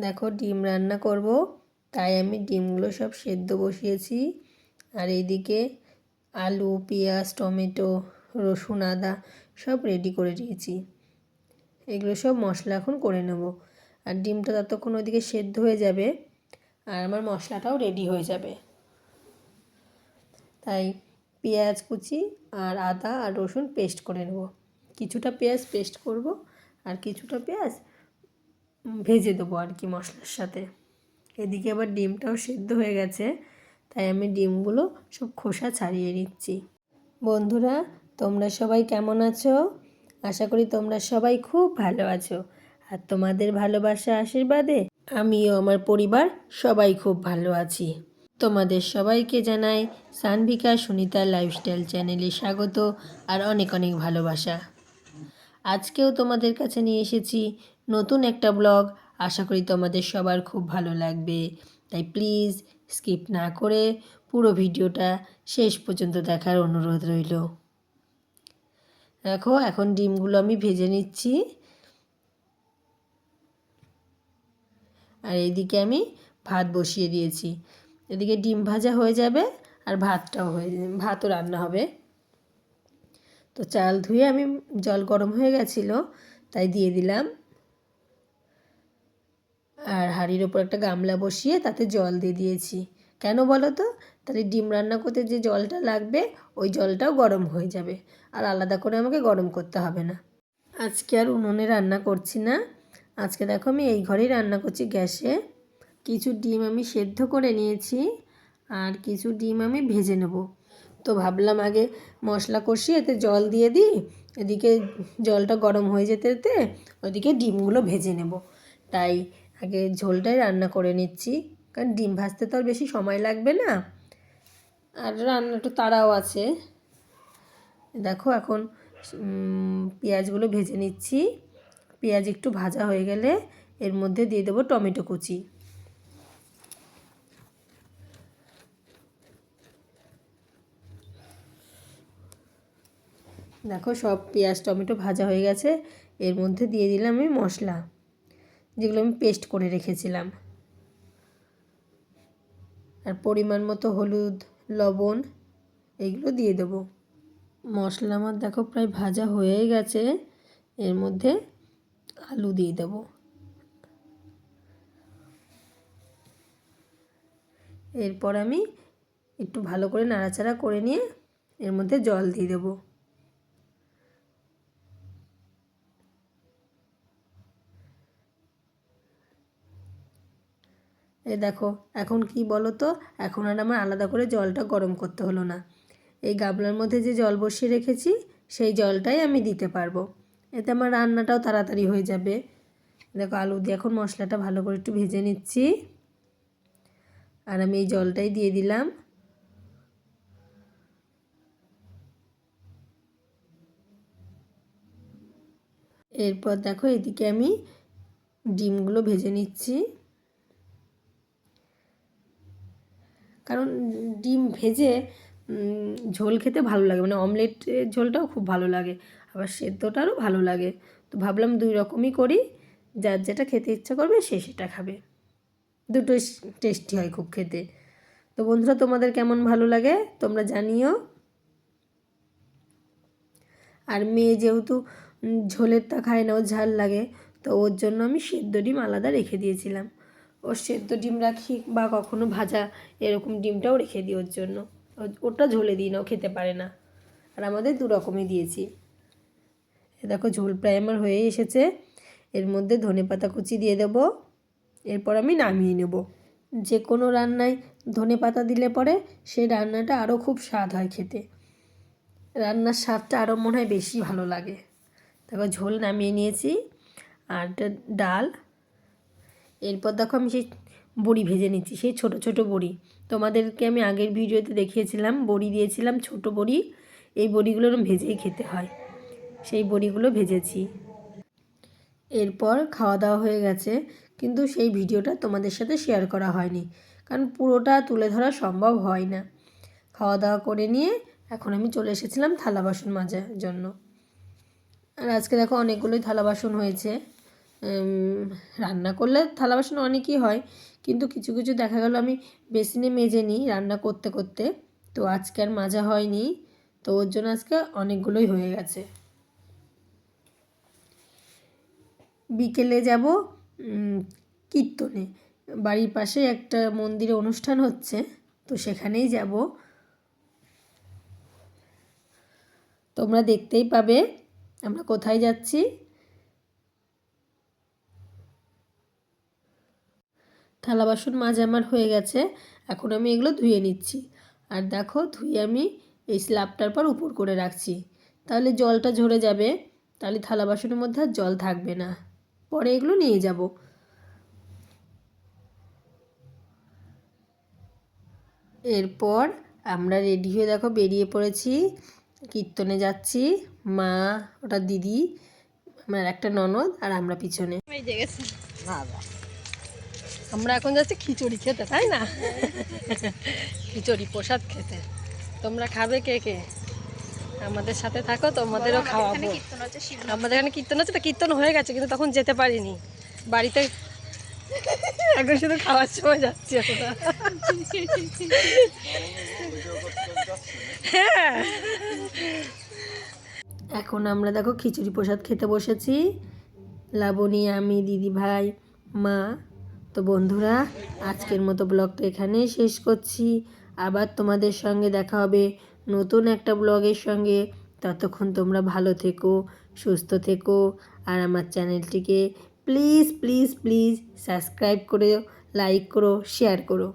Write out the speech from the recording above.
দেখো ডিম রান্না করব, তাই আমি ডিমগুলো সব সেদ্ধ বসিয়েছি। আর এইদিকে আলু, পেঁয়াজ, টমেটো, রসুন, আদা সব রেডি করে দিয়েছি। এগুলো সব মশলা এখন করে নেব। আর ডিমটা ততক্ষণ ওইদিকে সেদ্ধ হয়ে যাবে আর আমার মশলাটাও রেডি হয়ে যাবে। তাই পেঁয়াজ কুচি আর আদা আর রসুন পেস্ট করে নেব। কিছুটা পেঁয়াজ পেস্ট করব আর কিছুটা পেঁয়াজ ভেজে দেবো আর কি মশলার সাথে। এদিকে আবার ডিমটাও সেদ্ধ হয়ে গেছে, তাই আমি ডিমগুলো সব খোসা ছাড়িয়ে নিচ্ছি। বন্ধুরা, তোমরা সবাই কেমন আছো? আশা করি তোমরা সবাই খুব ভালো আছো। আর তোমাদের ভালোবাসা আশীর্বাদে আমিও আমার পরিবার সবাই খুব ভালো আছি। তোমাদের সবাইকে জানাই সানভিকা সুনিতা লাইফস্টাইল চ্যানেলে স্বাগত আর অনেক অনেক ভালোবাসা। আজকেও তোমাদের কাছে নিয়ে এসেছি নতুন একটা ব্লগ। আশা করি তোমাদের সবার খুব ভালো লাগবে। তাই প্লিজ স্কিপ না করে পুরো ভিডিওটা শেষ পর্যন্ত দেখার অনুরোধ রইল। দেখো, এখন ডিমগুলো আমি ভেজে নিচ্ছি। আর এইদিকে আমি ভাত বসিয়ে দিয়েছি। এদিকে ডিম ভাজা হয়ে যাবে আর ভাতটাও হয়ে ভাতও রান্না হবে। তো চাল ধুয়ে আমি জল গরম হয়ে গেছিল, তাই দিয়ে দিলাম। আর হাঁড়ির ওপর একটা গামলা বসিয়ে তাতে জল দিয়ে দিয়েছি। কেন বলো তো? তাহলে ডিম রান্না করতে যে জলটা লাগবে, ওই জলটাও গরম হয়ে যাবে। আর আলাদা করে আমাকে গরম করতে হবে না। আজকে আর উনুনে রান্না করছি না। আজকে দেখো আমি এই ঘরেই রান্না করছি গ্যাসে। কিছু ডিম আমি সেদ্ধ করে নিয়েছি, আর কিছু ডিম আমি ভেজে নেব। তো ভাবলাম আগে মশলা কষিয়ে এতে জল দিয়ে দিই। এদিকে জলটা গরম হয়ে যেতে যেতে ওদিকে ডিমগুলো ভেজে নেব। তাই আগে ঝোলটাই রান্না করে নিচ্ছি। কারণ ডিম ভাজতে তো আর বেশি সময় লাগবে না। আর রান্না একটু তাড়াও আছে। দেখো এখন পেঁয়াজগুলো ভেজে নিচ্ছি। পেঁয়াজ একটু ভাজা হয়ে গেলে এর মধ্যে দিয়ে দেবো টমেটো কুচি। দেখো সব পেঁয়াজ, টমেটো ভাজা হয়ে গেছে। এর মধ্যে দিয়ে দিলাম আমি মশলা, যেগুলো আমি পেস্ট করে রেখেছিলাম। আর পরিমাণ মতো হলুদ, লবণ এইগুলো দিয়ে দেব। মশলা আমার দেখো প্রায় ভাজা হয়ে গেছে। এর মধ্যে আলু দিয়ে দেব। এরপর আমি একটু ভালো করে নাড়াচাড়া করে নিয়ে এর মধ্যে জল দিয়ে দেবো। এ দেখো, এখন কি বলো তো এখন আর আমার আলাদা করে জলটা গরম করতে হলো না। এই গাবলার মধ্যে যে জল বসিয়ে রেখেছি, সেই জলটাই আমি দিতে পারব। এতে আমার রান্নাটাও তাড়াতাড়ি হয়ে যাবে। দেখো, আলু দিয়ে এখন মশলাটা ভালো করে একটু ভেজে নিচ্ছি। আর আমি এই জলটাই দিয়ে দিলাম। এরপর দেখো, এদিকে আমি ডিমগুলো ভেজে নিচ্ছি কারণ ডিম ভেজে ঝোল খেতে ভালো লাগে। মানে অমলেটের ঝোলটাও খুব ভালো লাগে, আবার সেদ্ধটারও ভালো লাগে। তো ভাবলাম দুই রকমই করি, যার যেটা খেতে ইচ্ছা করবে সে সেটা খাবে। দুটো টেস্টি হয় খুব খেতে। তো বন্ধুরা, তোমাদের কেমন ভালো লাগে তোমরা জানিও। আর মেয়ে যেহেতু ঝোলেরটা খায় না ও ঝাল লাগে, তো ওর জন্য আমি সেদ্ধ ডিম আলাদা রেখে দিয়েছিলাম। ওর সেদ্ধ ডিম রাখি বা কখনো ভাজা এরকম ডিমটাও রেখে দিই ওর জন্য। ওটা ঝোলে দিই না, ও খেতে পারে না। আর আমাদের দু রকমই দিয়েছি। দেখো, ঝোল প্রায় আমার হয়ে এসেছে। এর মধ্যে ধনে পাতা কুচি দিয়ে দেবো। এরপর আমি নামিয়ে নেব। যে কোনো রান্নায় ধনে পাতা দিলে পরে সেই রান্নাটা আরও খুব স্বাদ হয় খেতে। রান্নার স্বাদটা আরও মনে হয় বেশি ভালো লাগে। তারপর ঝোল নামিয়ে নিয়েছি। আর ডাল এরপর দেখো আমি সেই বড়ি ভেজে নিচ্ছি, সেই ছোট ছোট বড়ি। তোমাদেরকে আমি আগের ভিডিওতে দেখিয়েছিলাম, বড়ি দিয়েছিলাম, ছোট বড়ি। এই বড়িগুলো ভেজেই খেতে হয়। সেই বড়িগুলো ভেজেছি। এরপর খাওয়া দাওয়া হয়ে গেছে, কিন্তু সেই ভিডিওটা তোমাদের সাথে শেয়ার করা হয়নি, কারণ পুরোটা তুলে ধরা সম্ভব হয় না। খাওয়া দাওয়া করে নিয়ে এখন আমি চলে এসেছিলাম থালা বাসন মাজার জন্য। আর আজকে দেখো অনেকগুলোই থালা বাসন হয়েছে। রান্না করলে থালা বাসন অনেকই হয়, কিন্তু কিছু কিছু দেখা গেল আমি বেসিনে মেজে নিই রান্না করতে করতে, তো আজকে আর মাজা হয়নি, তো ওর জন্য আজকে অনেকগুলোই হয়ে গেছে। বিকেলে যাব কীর্তনে, বাড়ির পাশে একটা মন্দিরে অনুষ্ঠান হচ্ছে, তো সেখানেই যাব। তোমরা দেখতেই পাবে আমরা কোথায় যাচ্ছি। থালা বাসন মাঝে আমার হয়ে গেছে এখন আমি এগুলো ধুয়ে নিচ্ছি। আর দেখো ধুয়ে আমি এই স্ল্যাবটার পর উপর করে রাখছি। তাহলে জলটা ঝরে যাবে তাহলে থালা বাসনের মধ্যে আর জল থাকবে না। পরে এগুলো নিয়ে যাব। এরপর আমরা রেডি হয়ে দেখো বেরিয়ে পড়েছি কীর্তনে যাচ্ছি মা ওটা দিদি আমার একটা ননদ আর আমরা পিছনে। আমরা এখন যাচ্ছি খিচুড়ি খেতে তাই না? খিচুড়ি প্রসাদ খেতে। তোমরা খাবে কে কে? আমাদের সাথে থাকো তোমাদেরও খাওয়াবো। আমাদের এখানে কীর্তন আছে তো কীর্তন হয়ে গেছে কিন্তু তখন যেতে পারিনি। বাড়িতে এখন শুধু খাওয়ার সময় যাচ্ছি হ্যাঁ। এখন আমরা দেখো খিচুড়ি প্রসাদ খেতে বসেছি। লাবণী আমি দিদি ভাই মা। তো বন্ধুরা, আজকের মতো ব্লগটা এখানেই শেষ করছি। আবার তোমাদের সঙ্গে দেখা হবে নতুন একটা ব্লগের সঙ্গে। ততক্ষণ তোমরা ভালো থেকো, সুস্থ থেকো, আর আমার চ্যানেলটিকে প্লিজ প্লিজ প্লিজ সাবস্ক্রাইব করে, লাইক করো, শেয়ার করো।